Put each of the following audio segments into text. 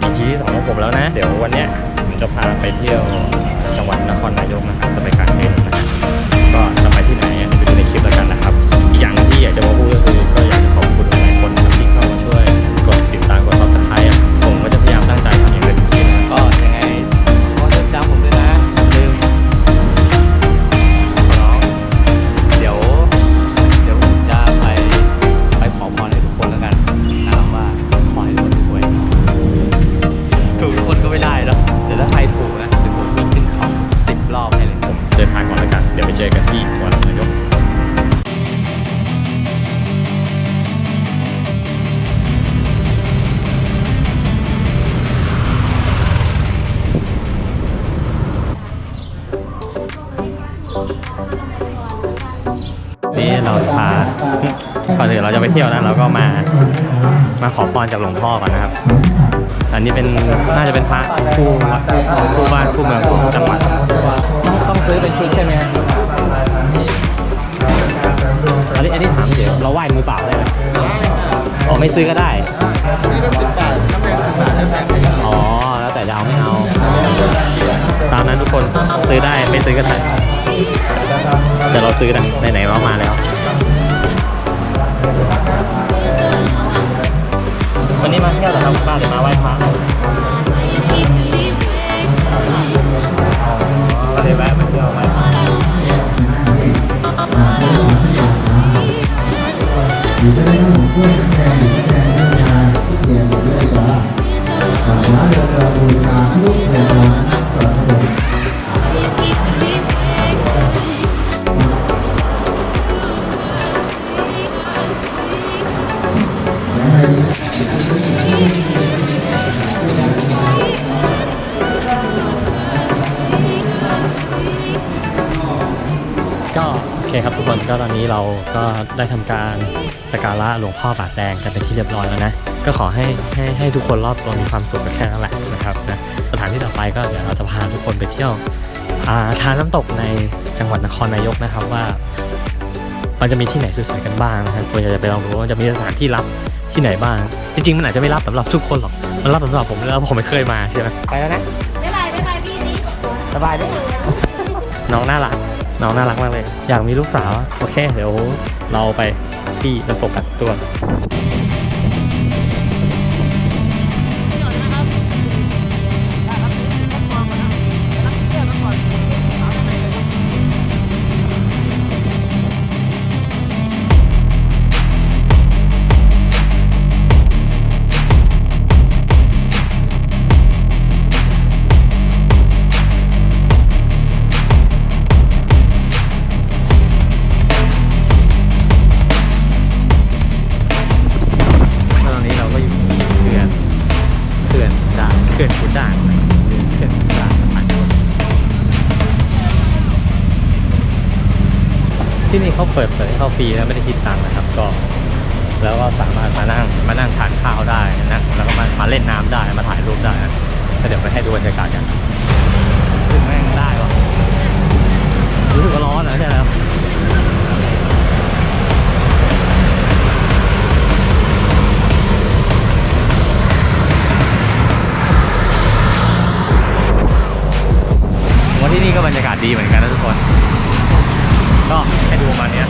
เป็น EP ที่สองของผมแล้วนะ เดี๋ยววันนี้ผมจะพาไปเที่ยวจังหวัดนครนายกนะครับจะไปกางเต็นท์นะฮะก็จะไปที่ไหนไปดูในคลิปแล้วกันนะครับอีกอย่างที่อยากจะมาพูดก็คือ เดี๋ยวไปเจอกันที่จังหวันครนายกนี่เราพาก่อนอื่นเราจะไปเที่ยวนะเราก็มามาขอพรจากหลวงพ่อก่อนนะครับ อันนี้เป็นน่าจะเป็นพระผู้ผู้บ้านผู้เมืองของจังหวัด ซื้อเป็นชุดใช่ไหมครับอันนี้อันนี้ถามเดี๋ยวเราไหว้มือเปล่าได้ไหมอ๋อไม่ซื้อก็ได้นี่ก็สิบบาทน้ำแดงสิบบาทแล้วแต่อาอ๋อแล้วแต่จะเอาไม่เอาตามนั้นทุกคนซื้อได้ไม่ซื้อก็ได้แต่เราซื้อนะไหนๆเรามาแล้ว วันนี้มาเที่ยวหรอครับมาหรือมาไหว้พระ อยู่ ก็ได้ทำการสักการะหลวงพ่อบาทแดงกันเป็นที่เรียบร้อยแล้วนะ ก็ขอให้ให้ให้ทุกคนรอบตัวมีความสุขกันแค่นั้นแหละนะครับนะสถานที่ต่อไปก็เดี๋ยวเราจะพาทุกคนไปเที่ยวอ่าทานน้ำตกในจังหวัดนครนายกนะครับว่า มันจะมีที่ไหนสวยๆกันบ้างนะครับควรจะไปลองดูว่ามันจะมีสถานที่รับที่ไหนบ้าง จริงๆมันอาจจะไม่รับสำหรับทุกคนหรอกมันรับสำหรับผมแล้วผมไม่เคยมาใช่ไหมไปแล้วนะบ๊ายบายบ๊ายบายพี่สิสบายด้วยน้องน่ารัก น้องน่ารักมากเลย อยากมีลูกสาว โอเค เดี๋ยวเราไปที่น้ำตกกันตัว เขาเปิดเผยให้เข้าฟรีนะไม่ได้คิดตังค์นะครับ ก็ แล้วก็สามารถมานั่งมานั่งทานข้าวได้นะแล้วก็มามาเล่นน้ำได้มาถ่ายรูปได้นะก็เดี๋ยวไปให้ดูบรรยากาศกันขึ้นแม่งได้วะรู้สึกว่าร้อนนะใช่ไหมครับผมว่าที่นี่ก็บรรยากาศดีเหมือนกันนะทุกคน ก็ให้ดูประมาณเนี้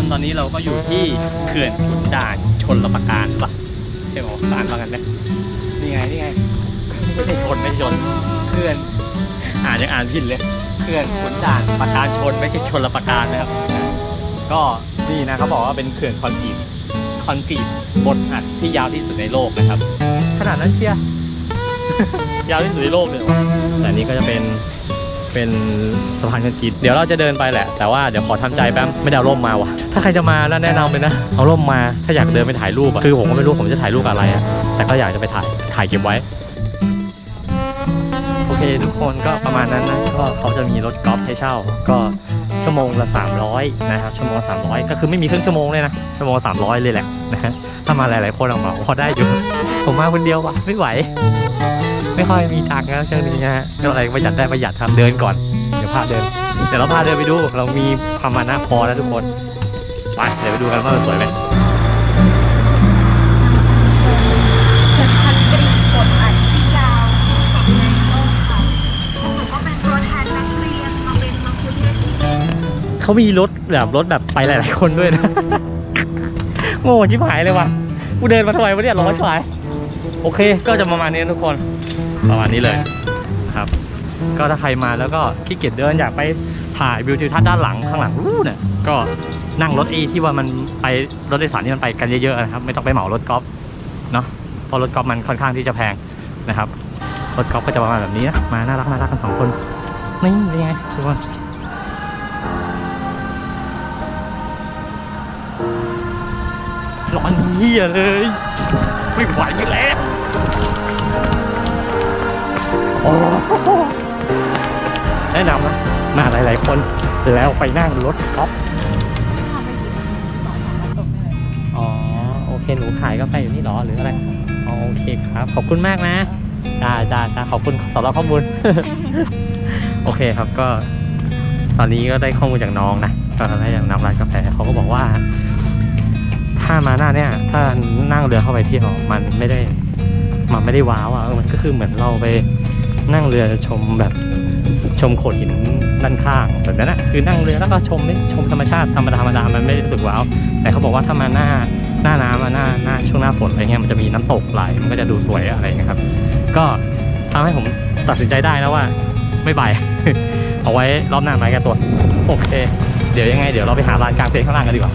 คนตอนนี้เราก็อยู่ที่เขื่อนขุนด่านชนรับประการหรือเปล่าใช่ไหมวะอ่านว่ากันไหมนี่ไงนี่ไงไม่ใช่ชนไม่ใช่ชนเขื่อนอ่านยังอ่านผิดเลยเขื่อนขุนด่านประการชนไม่ใช่ชนรับประการนะครับ ก็นี่นะเขาบอกว่าเป็นเขื่อนคอนกรีตคอนกรีตบนอัดที่ยาวที่สุดในโลกนะครับ ขนาดนั้นเชีย ยาวที่สุดในโลกเลยวะแต่อันนี้ก็จะเป็น เป็นสะพานคอนกรีตเดี๋ยวเราจะเดินไปแหละ แต่ว่าเดี๋ยวขอทำใจแป๊บไม่ได้เอาร่มมาวะถ้าใครจะมาแล้วแนะนำเลยนะ เอาร่มมา ถ้าอยากเดินไปถ่ายรูปอะคือผมก็ไม่รู้ผมจะถ่ายรูปอะไรอะแต่ก็อยากจะไปถ่าย ถ่ายเก็บไว้ โอเคทุกคนก็ประมาณนั้นนะ ก็เขาจะมีรถกอล์ฟให้เช่า ก็ชั่วโมงละ 300 นะครับ ชั่วโมงละ300 ก็คือไม่มีครึ่งชั่วโมงเลยนะ ชั่วโมงละ300 เลยแหละนะฮะ ถ้ามาหลายๆคนเอาเหมาพอได้อยู่ ผมมาคนเดียววะไม่ไหว ไม่ค่อยมีตังค์นะช่วงนี้นะฮะก็อะไรประหยัดได้ประหยัดครับเดินก่อน เดี๋ยวพาเดิน เดี๋ยวเราพาเดินไปดู เรามีความมานะพอแล้วทุกคน ไป เดี๋ยวไปดูกันว่ามันสวยไหมตึกคอนกรีตกดอัดที่ยาวที่สุดในโลกค่ะหนูก็เป็นตัวแทนนักเรียนมาเป็นมังคุเทศที่เขามีรถแบบรถแบบไปหลาย ๆ คนด้วยนะ โง่ชิบหายเลยว่ะ กูเดินมาทำไมวะเนี่ยร้อนชิบหาย โอเคก็จะประมาณนี้ทุกคนประมาณนี้เลยครับ ก็ถ้าใครมาแล้วก็ขี้เกียจเดินอยากไปถ่ายวิวทิวทัศน์ด้านหลังข้างหลังรู้เนี่ยก็นั่งรถเอที่ว่ามันไปรถโดยสารที่มันไปกันเยอะๆนะครับ ไม่ต้องไปเหมารถกอล์ฟเนาะเพราะรถกอล์ฟมันค่อนข้างที่จะแพงนะครับรถกอล์ฟก็จะประมาณแบบนี้นะมาน่ารักน่ารักกันสองคนนี่เป็นไงทุกคนร้อนเหี้ยเลยไม่ไหวแล้ว แนะนำนะมาหลาย ๆ คนแล้วไปนั่งรถกอล์ฟอ๋อ โอเค หนูขายกาแฟอยู่นี่หรอ หรืออะไร อ๋อ โอเคครับ ขอบคุณมากนะจ้าจ้าจ้าขอบคุณสำหรับข้อมูล โอเคครับก็ ตอนนี้ก็ได้ข้อมูลจากน้องนะก็ได้จากนำร้านกาแฟเขาก็บอกว่า ถ้ามาหน้าเนี่ย ถ้านั่งเรือเข้าไปเที่ยวมันไม่ได้ มันไม่ได้ว้าวอะมันก็คือเหมือนเราไป นั่งเรือชมแบบชมโขดหินด้านข้างแบบนั้นนะคือนั่งเรือแล้วก็ชมชมธรรมชาติธรรมดาธรรมดามันไม่ได้รู้สึกว้าวแต่เขาบอกว่าถ้ามาหน้าหน้าน้ำหน้าหน้าช่วงหน้าฝนอะไรเงี้ยมันจะมีน้ำตกไหลมันก็จะดูสวยอะไรเงี้ยครับ ก็ทำให้ผมตัดสินใจได้แล้วว่า ไม่ไปเอาไว้รอบหน้ามาแก้ตัวโอเค เดี๋ยวยังไงเดี๋ยวเราไปหาร้านกลางเต็นท์ข้างล่างกันดีกว่า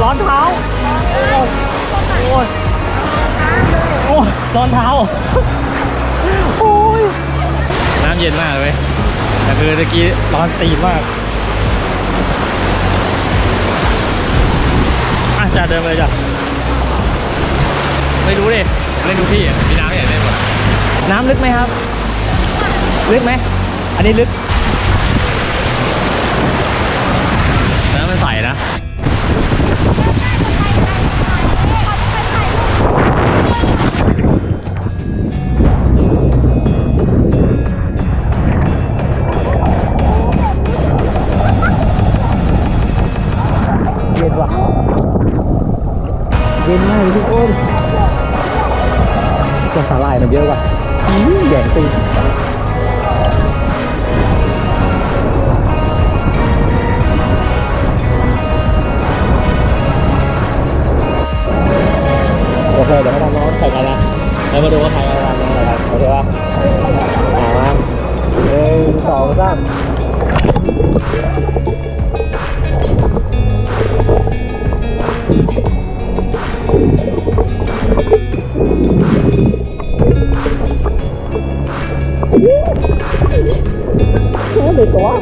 ร้อนเท้า โอ้ยโอ้ยโอ้ยร้อนเท้า โอ้ย น้ำเย็นมากเลยแต่คือตะกี้ร้อนตีนมากอะจ้าเดินไปเลยจ้ะไม่รู้ดิเล่นดูพี่อะมีน้ำใหญ่เล่นหมดน้ำลึกไหมครับ ลึกไหม อันนี้ลึก งสองสามเด็กวะ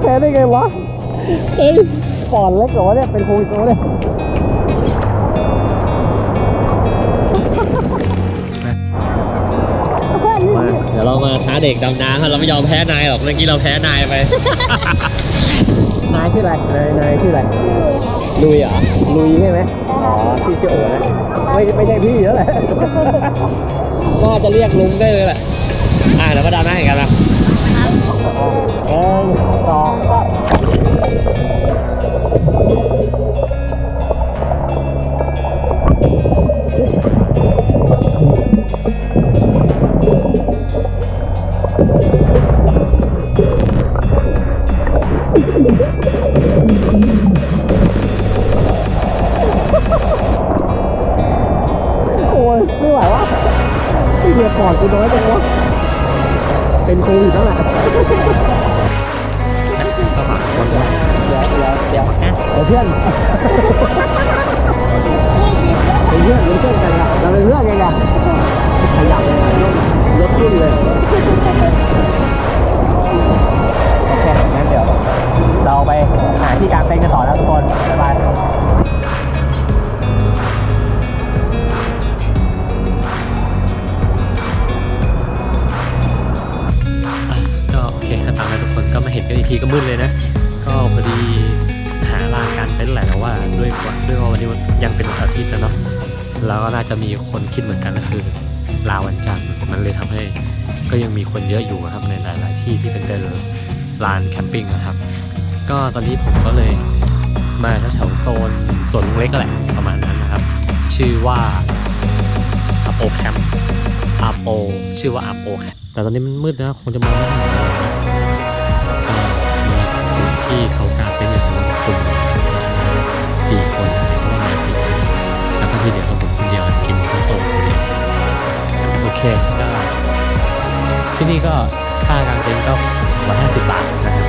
แพ้ได้ไงวะเอ้ยปอดเล็กเหรอวะเนี่ย เป็นโควิดเหรอวเนี่ย ดี๋ยวเรามาท้าเด็กดำน้ำครับเราไม่ยอมแพ้นายหรอกเมื่อกี้เราแพ้นายไป นายชื่ออะไรนายนายชื่ออะไรลุยเหรอลุยใช่ไหมอ๋อพี่ชื่อโอ๋นะไม่ไม่ใช่พี่แล้วแหละน่าจะเรียกลุงได้เลยแหละอ่าเดี๋ยวมาดามหน้าเห็นกันนะหนึ่งสองสาม มีคนคิดเหมือนกันก็คือลาวันจันทร์มันเลยทำให้ก็ยังมีคนเยอะอยู่ครับในหลาย ๆ ที่ที่เป็นเต็นลานแคมปิ้งนะครับ ก็ตอนนี้ผมก็เลยมาแถวโซนสวนเล็กแหละประมาณนั้นนะครับ ชื่อว่าอาโปแคมป์อาโปชื่อว่าอาโปแคมป์แต่ตอนนี้มันมืดนะคงจะมองไม่เห็นก็มีคนที่เขากางเต็นอยู่ตรงนี้กลุ่มสี่คนนะเห็นว่ามาสี่คนแล้วก็ที่เดียวกิ เคก็ที่นี่ก็ค่ากางเต็นท์ก็ร้อยห้าสิบบาทนะครับ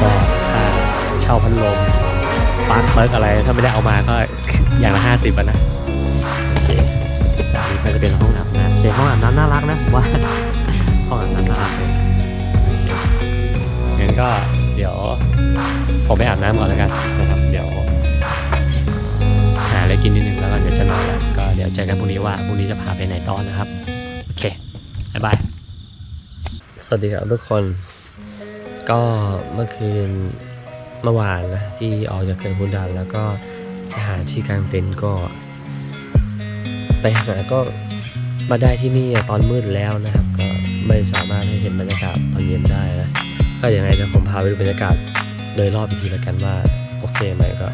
ก็ค่าเช่าพัดลมปลั๊กเปิร์กอะไรถ้าไม่ได้เอามาก็อย่างละห้าสิบนะโอเคอันนี้ก็จะเป็นห้องอาบน้ำโอเคห้องอาบน้ำน่ารักนะผมว่าห้องอาบน้ำน่ารักเลยเงั้นก็เดี๋ยวผมไปอาบน้ำก่อนแล้วกันนะครับ ยวเจอกันพรุ่งนี้ว่าพรุ่งนี้จะพาไปไหนต่อนะครับ โอเคบายบาย สวัสดีครับทุกคน ก็เมื่อคืนเมื่อวานนะที่ออกจากเขื่อนพุนดันแล้วก็จะหาที่กลางเต็นท์ก็ ไปหาก็มาได้ที่นี่ตอนมืดแล้วนะครับ ก็ไม่สามารถให้เห็นบรรยากาศตอนเย็นได้นะก็อย่างไรเดี๋ยวผมพาไปดูบรรยากาศโดยรอบอีกทีละกันว่า โอเคไหมก็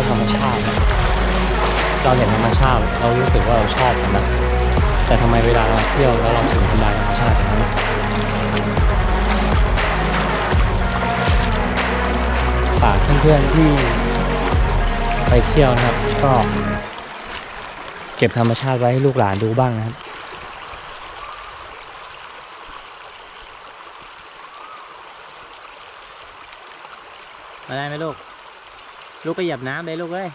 อบธรรมชาติ เราเห็นธรรมชาติเรารู้สึกว่าเราชอบมันนะแต่ทำไมเวลาเราเที่ยวแล้วเราถึงทำลายธรรมชาติอย่างนั้นนะฝากเพื่อนๆที่ไปเที่ยวนะครับ ก็ เก็บธรรมชาติไว้ให้ลูกหลานดูบ้างนะครับมาได้ไหมลูก ลูกไปหยับน้ำเลยลูกเอ้ย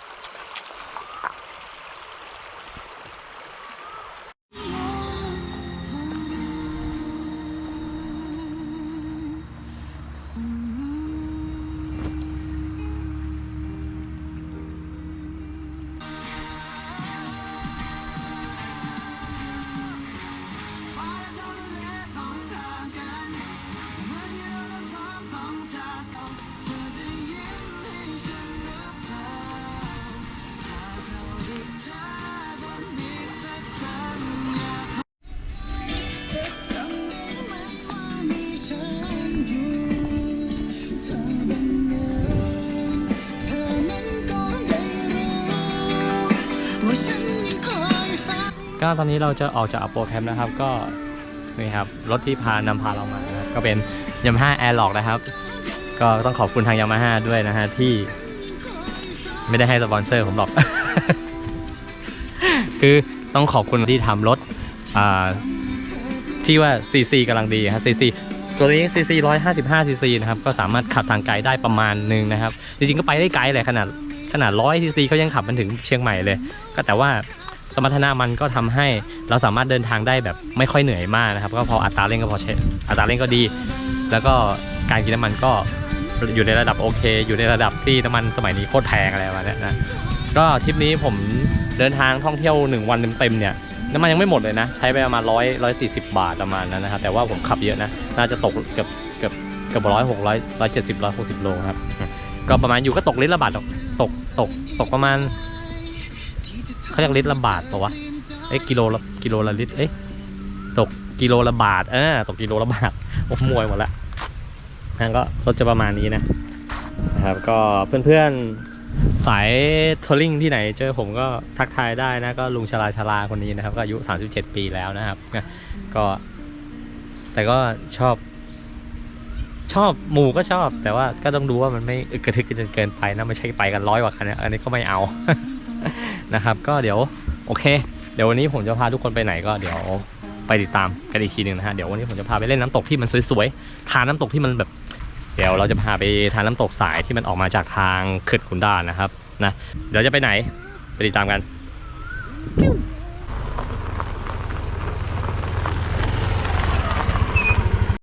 ก็ตอนนี้เราจะออกจากอโปแคมป์นะครับ ก็นี่ครับรถที่พานำพาเรามานะก็เป็นยามาฮ่าแอร์ล็อกนะครับ ก็ต้องขอบคุณทางยามาฮ่าด้วยนะฮะที่ ไม่ได้ให้สปอนเซอร์ผมหรอก คือต้องขอบคุณที่ทำรถอ่าที่ว่า CC กำลังดีครับ CC ตัวนี้ CC 155 CC นะครับ ก็สามารถขับทางไกลได้ประมาณหนึ่งนะครับ จริงๆ ก็ไปได้ไกลเลยขนาดขนาด 100 CC เขายังขับมันถึงเชียงใหม่เลย ก็แต่ว่า สมรรถนะมันก็ทำให้เราสามารถเดินทางได้แบบไม่ค่อยเหนื่อยมากนะครับ ก็พออัตราเร่งก็พอใช้อัตราเร่งก็ดี แล้วก็การกินน้ำมันก็อยู่ในระดับโอเค อยู่ในระดับที่น้ำมันสมัยนี้โคตรแพงอะไรประมาณเนี้ยนะก็ทริปนี้ผมเดินทางท่องเที่ยว 1 วันเต็มๆเนี่ยน้ำมันยังไม่หมดเลยนะ ใช้ไปประมาณร้อยร้อยสี่สิบบาทประมาณนั้นนะครับแต่ว่าผมขับเยอะนะ น่าจะตกเกือบเกือบเกือบร้อยหกร้อยร้อยเจ็ดสิบร้อยหกสิบโลครับ ก็ประมาณอยู่ก็ตกลิตรละบาทตกตกตกตกประมาณ เขาเรียกลิตรละบาทปะวะเอ้ยกิโลละกิโลละลิตรเอ้ยตกกิโลละบาทเออตกกิโลละบาทโอ้มวยหมดละนั่นก็รถจะประมาณนี้นะนะครับก็เพื่อนๆสายทัวริงที่ไหนเจอผมก็ทักทายได้นะก็ลุงชลาชลาคนนี้นะครับ ก็อายุ 37 ปีแล้วนะครับก็ แต่ก็ชอบ ชอบหมู่ก็ชอบ แต่ว่าก็ต้องดูว่ามันไม่อึกกระทึกจนเกินไปนะไม่ใช่ไปกันร้อยกว่าคันนะอันนี้ก็ไม่เอา นะครับ ก็เดี๋ยวโอเค เดี๋ยววันนี้ผมจะพาทุกคนไปไหนก็เดี๋ยวไปติดตามกันอีกทีหนึ่งนะฮะเดี๋ยววันนี้ผมจะพาไปเล่นน้ำตกที่มันสวยๆทานน้ำตกที่มันแบบ เดี๋ยวเราจะพาไปทานน้ำตกสายที่มันออกมาจากทางเขื่อนขุนด่านนะครับนะเดี๋ยวจะไปไหนไปติดตามกัน